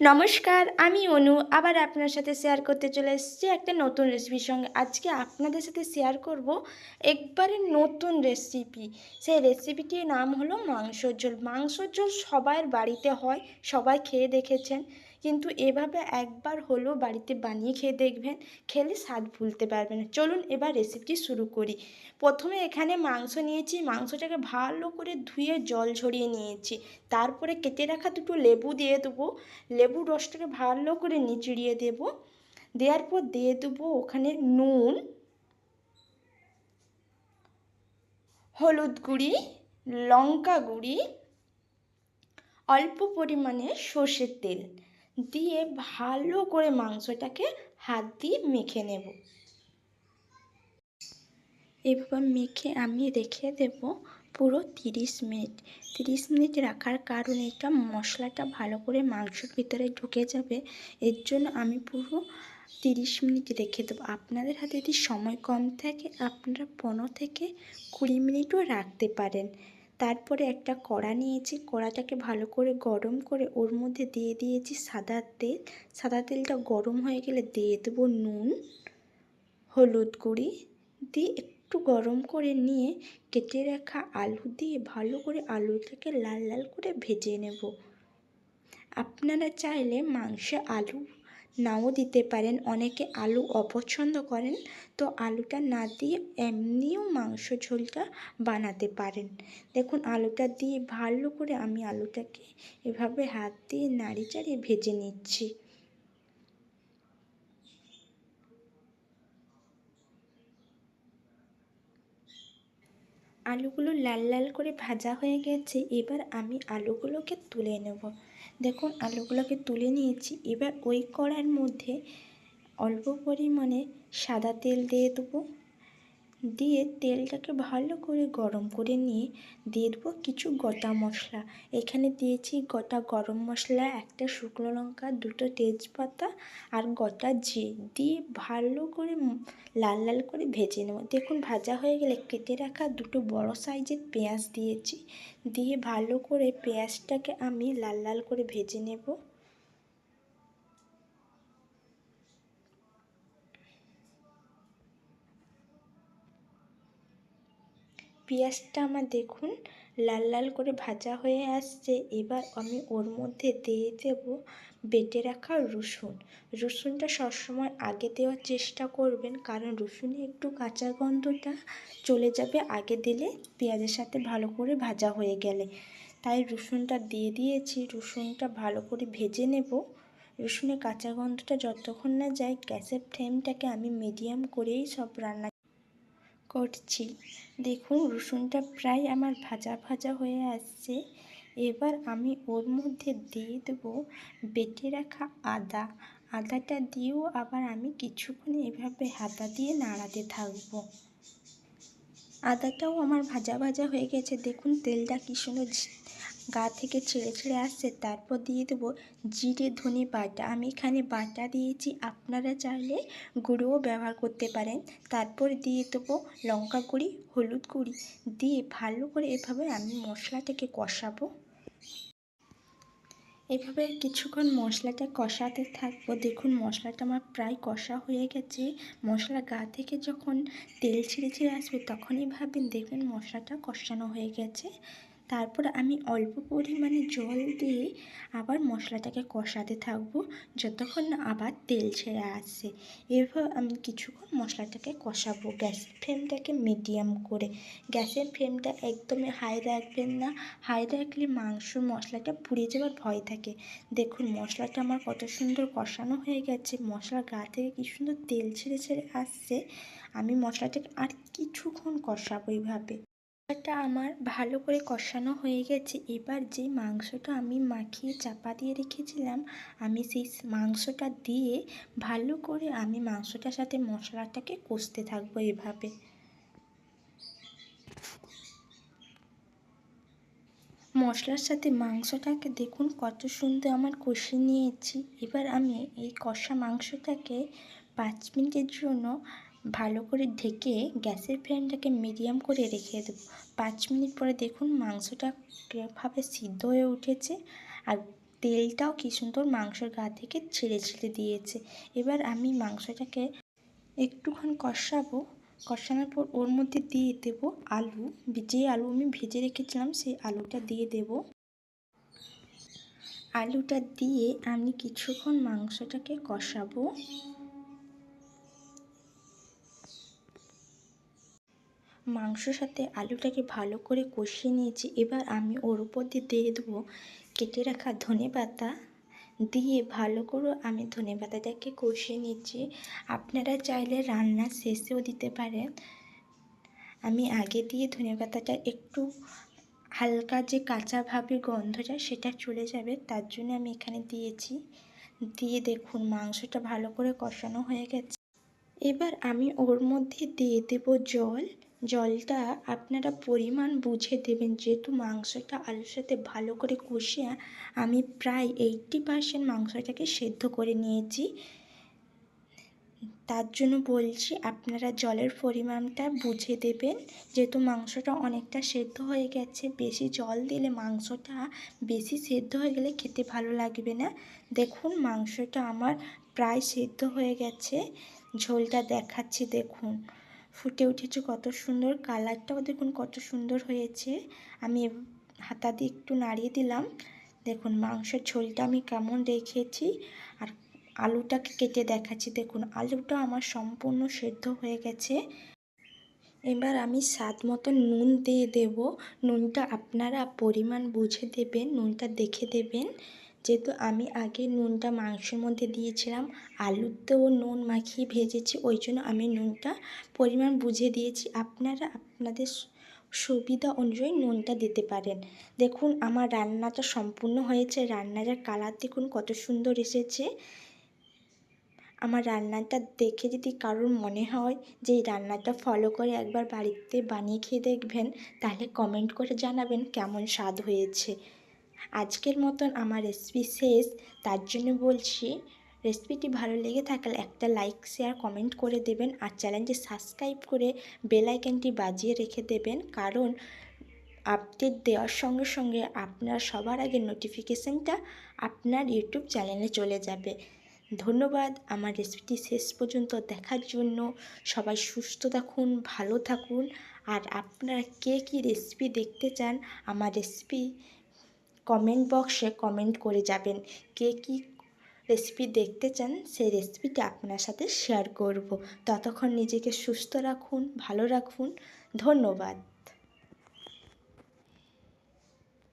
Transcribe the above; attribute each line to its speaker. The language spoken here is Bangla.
Speaker 1: নমস্কার, আমি অনু। আবার আপনার সাথে শেয়ার করতে চলে এসেছি একটা নতুন রেসিপির সঙ্গে। আজকে আপনাদের সাথে শেয়ার করব একবারে নতুন রেসিপি সেই রেসিপিটির নাম হলো মাংসর ঝোল। মাংসর ঝোল সবার বাড়িতে হয়, সবাই খেয়ে দেখেছেন। কিন্তু এভাবে একবার হলেও বাড়িতে বানিয়ে খেয়ে দেখবেন, খেলে স্বাদ ভুলতে পারবেন চলুন এবার রেসিপিটি শুরু করি। প্রথমে এখানে মাংস নিয়েছি। মাংসটাকে ভালো করে ধুয়ে জল ঝরিয়ে নিয়েছি। তারপরে কেটে রাখা দুটো লেবু দিয়ে দেবো। লেবুর রসটাকে ভালো করে নিচড়িয়ে দেব। দেওয়ার পর দিয়ে দেবো ওখানে নুন, হলুদ গুঁড়ি, লঙ্কা গুঁড়ি, অল্প পরিমাণে সর্ষের তেল। দিয়ে ভালো করে মাংসটাকে হাত দিয়ে মেখে নেব। এভাবে মেখে আমি রেখে দেব পুরো তিরিশ মিনিট। তিরিশ মিনিট রাখার কারণে এটা মশলাটা ভালো করে মাংসর ভিতরে ঢুকে যাবে। এর জন্য আমি পুরো তিরিশ মিনিট রেখে দেবো। আপনাদের হাতে যদি সময় কম থাকে, আপনারা পনেরো থেকে কুড়ি মিনিটও রাখতে পারেন। তারপরে একটা কড়া নিয়েছি, কড়াটাকে ভালো করে গরম করে ওর মধ্যে দিয়ে দিয়েছি সাদা তেল। সাদা তেলটা গরম হয়ে গেলে দিয়ে দেবো নুন, হলুদ গুঁড়ি। দিয়ে একটু গরম করে নিয়ে কেটে রাখা আলু দিয়ে ভালো করে আলুটাকে লাল লাল করে ভেজে নেব। আপনারা চাইলে মাংসে আলু নাও দিতে পারেন। অনেকে আলু অপছন্দ করেন, তো আলুটা না দিয়ে এমনিও মাংস ঝোলটা বানাতে পারেন। দেখুন, আলুটা দিয়ে ভালো করে আমি আলুটাকে এভাবে হাত দিয়ে নাড়ি চাড়িয়ে ভেজে নিচ্ছি। আলুগুলো লাল লাল করে ভাজা হয়ে গেছে, এবার আমি আলুগুলোকে তুলে নেব। দেখুন আলুগুলোকে তুলে নিয়েছি। এবার ওই কড়ার মধ্যে অল্প পরিমাণে সাদা তেল দিয়ে দেবো। দিয়ে তেলটাকে ভালো করে গরম করে নিয়ে দিয়ে দেবো কিছু গোটা মশলা। এখানে দিয়েছি গোটা গরম মশলা, একটা শুকনো লঙ্কা, দুটো তেজপাতা আর গোটা জি দিয়ে ভালো করে লাল লাল করে ভেজে নেব। দেখুন ভাজা হয়ে গেলে কেটে রাখা দুটো বড় সাইজের পেঁয়াজ দিয়েছি। দিয়ে ভালো করে পেঁয়াজটাকে আমি লাল লাল করে ভেজে নেব। পেঁয়াজটা আমার দেখুন, লাল লাল করে ভাজা হয়ে আসছে। এবার আমি ওর মধ্যে দিয়ে দেব বেটে রাখা রসুন। রসুনটা সবসময় আগে দেওয়ার চেষ্টা করবেন, কারণ রসুনে একটু কাঁচা গন্ধটা চলে যাবে। আগে দিলে পেঁয়াজের সাথে ভালো করে ভাজা হয়ে গেলে। তাই রসুনটা দিয়ে দিয়েছি। রসুনটা ভালো করে ভেজে নেব। রসুনের কাঁচা গন্ধটা যতক্ষণ না যায়, গ্যাসের ফ্লেমটাকে আমি মিডিয়াম করেই সব রান্না করছি। দেখুন, রসুনটা প্রায় আমার ভাজা ভাজা হয়ে আসছে। এবার আমি ওর মধ্যে দিয়ে দেবো বেটে রাখা আদা। আদাটা দিয়েও আবার আমি কিছুক্ষণ এভাবে হাতা দিয়ে নাড়াতে থাকব। আদাটাও আমার ভাজা ভাজা হয়ে গেছে। দেখুন, তেলটা কী সুন্দর গা থেকে ছেড়ে ছেড়ে আসছে, তারপর দিয়ে দেবো জিরে ধনে বাটা আমি এখানে বাটা দিয়েছি, আপনারা চাইলে গুঁড়োও ব্যবহার করতে পারেন। তারপর দিয়ে দেবো লঙ্কা গুঁড়ি, হলুদ গুঁড়ি। দিয়ে ভালো করে এভাবে আমি মশলাটাকে কষাবো। এভাবে কিছুক্ষণ মশলাটা কষাতে থাকব। দেখুন, মশলাটা আমার প্রায় কষা হয়ে গেছে। মশলা গা থেকে যখন তেল ছিঁড়ে ছিঁড়ে আসবে, তখনই ভাবেন দেখবেন মশলাটা কষানো হয়ে গেছে। তারপর আমি অল্প পরিমাণে জল দিয়ে আবার মশলাটাকে কষাতে থাকব যতক্ষণ না আবার তেল ছেড়ে আসছে। এভাবে আমি কিছুক্ষণ মশলাটাকে কষাবো। গ্যাসের ফ্লেমটাকে মিডিয়াম করে। গ্যাসের ফ্লেমটা একদমই হাই রাখবেন না। হাই রাখলে মাংস মশলাটা পুড়ে যাওয়ার ভয় থাকে। দেখুন, মশলাটা আমার কত সুন্দর কষানো হয়ে গেছে। মশলা গা থেকে কী সুন্দর তেল ছেড়ে ছেড়ে আসছে। আমি মশলাটাকে আর কিছুক্ষণ কষাবো এইভাবে। মশলাটা আমার ভালো করে কষানো হয়ে গেছে। এবার যে মাংসটা আমি মাখিয়ে চাপা দিয়ে রেখেছিলাম, আমি সেই মাংসটা দিয়ে ভালো করে আমি মাংসটার সাথে মশলাটাকে কষতে থাকব এভাবে। মশলার সাথে মাংসটাকে দেখুন কত সুন্দর আমার কষে নিয়েছি। এবার আমি এই কষা মাংসটাকে পাঁচ মিনিটের জন্য ভালো করে ঢেকে গ্যাসের ফ্লেমটাকে মিডিয়াম করে রেখে দেবো। পাঁচ মিনিট পরে দেখুন মাংসটা কীভাবে সিদ্ধ হয়ে উঠেছে আর তেলটাও কি সুন্দর মাংসর গা থেকে ছেড়ে ছেড়ে দিয়েছে। এবার আমি মাংসটাকে একটুক্ষণ কষাবো। কষানোর পর ওর মধ্যে দিয়ে দেব আলু। যে আলু আমি ভেজে রেখেছিলাম সেই আলুটা দিয়ে দেব। আলুটা দিয়ে আমি কিছুক্ষণ মাংসটাকে কষাবো। মাংসর সাথে আলুটাকে ভালো করে কষিয়ে নিয়েছি। এবার আমি ওর উপর দিয়ে দিয়ে দেবো কেটে রাখা ধনে পাতা দিয়ে ভালো করে আমি ধনে পাতাটাকে কষিয়ে নিচ্ছি। আপনারা চাইলে রান্নার শেষেও দিতে পারেন। আমি আগে দিয়ে ধনে পাতাটা একটু হালকা যে কাঁচা ভাবের গন্ধটা সেটা চলে যাবে, তার জন্য আমি এখানে দিয়েছি। দিয়ে দেখুন মাংসটা ভালো করে কষানো হয়ে গেছে। এবার আমি ওর মধ্যে দিয়ে দেব জল। জলটা আপনারা পরিমাণ বুঝে দেবেন, যেহেতু মাংসটা আলুর সাথে ভালো করে কষিয়ে আমি প্রায় এইটটি পারসেন্ট মাংসটাকে সেদ্ধ করে নিয়েছি। তার জন্য বলছি, আপনারা জলের পরিমাণটা বুঝে দেবেন, যেহেতু মাংসটা অনেকটা সেদ্ধ হয়ে গেছে, বেশি জল দিলে মাংসটা বেশি সেদ্ধ হয়ে গেলে খেতে ভালো লাগবে না। দেখুন, মাংসটা আমার প্রায় সেদ্ধ হয়ে গেছে, ঝোলটা দেখাচ্ছি, দেখুন। ফুটে উঠেছে কত সুন্দর কালারটাও দেখুন কত সুন্দর হয়েছে। আমি হাতা দিয়ে একটু নাড়িয়ে দিলাম। দেখুন, মাংসের ঝোলটা আমি কেমন রেখেছি। আর আলুটাকে কেটে দেখাচ্ছি। দেখুন, আলুটা আমার সম্পূর্ণ সেদ্ধ হয়ে গেছে। এবার আমি স্বাদ মতো নুন দিয়ে দেব। নুনটা আপনারা পরিমাণ বুঝে দেবেন, নুনটা দেখে দেবেন। যেহেতু আমি আগে নুনটা মাংসের মধ্যে দিয়েছিলাম আলুতেও নুন মাখিয়ে ভেজেছি, ওই জন্য আমি নুনটা পরিমাণ বুঝে দিয়েছি। আপনারা আপনাদের সুবিধা অনুযায়ী নুনটা দিতে পারেন। দেখুন, আমার রান্নাটা সম্পূর্ণ হয়েছে। রান্নাটার কালার দেখুন কত সুন্দর এসেছে। আমার রান্নাটা দেখে যদি কারোর মনে হয় যে এই রান্নাটা ফলো করে একবার বাড়িতে বানিয়ে খেয়ে দেখবেন, তাহলে কমেন্ট করে জানাবেন কেমন স্বাদ হয়েছে। আজকের মতন আমার রেসিপি শেষ। তার জন্য বলছি রেসিপিটি ভালো লেগে থাকলে একটা লাইক শেয়ার কমেন্ট করে দেবেন আর চ্যানেলটি সাবস্ক্রাইব করে বেল আইকনটি বাজিয়ে রেখে দেবেন। কারণ আপডেট দেওয়ার সঙ্গে সঙ্গে আপনার সবার আগে নোটিফিকেশানটা আপনার ইউটিউব চ্যানেলে চলে যাবে। ধন্যবাদ। আমার রেসিপিটি শেষ পর্যন্ত দেখার জন্য সবাই সুস্থ থাকুন, ভালো থাকুন। আর আপনারা কে কী রেসিপি দেখতে চান, আমার রেসিপি কমেন্ট বক্সে কমেন্ট করে যাবেন কে কী রেসিপি দেখতে চান সেই রেসিপিটা আপনার সাথে শেয়ার করব। ততক্ষণ নিজেকে সুস্থ রাখুন, ভালো রাখুন। ধন্যবাদ।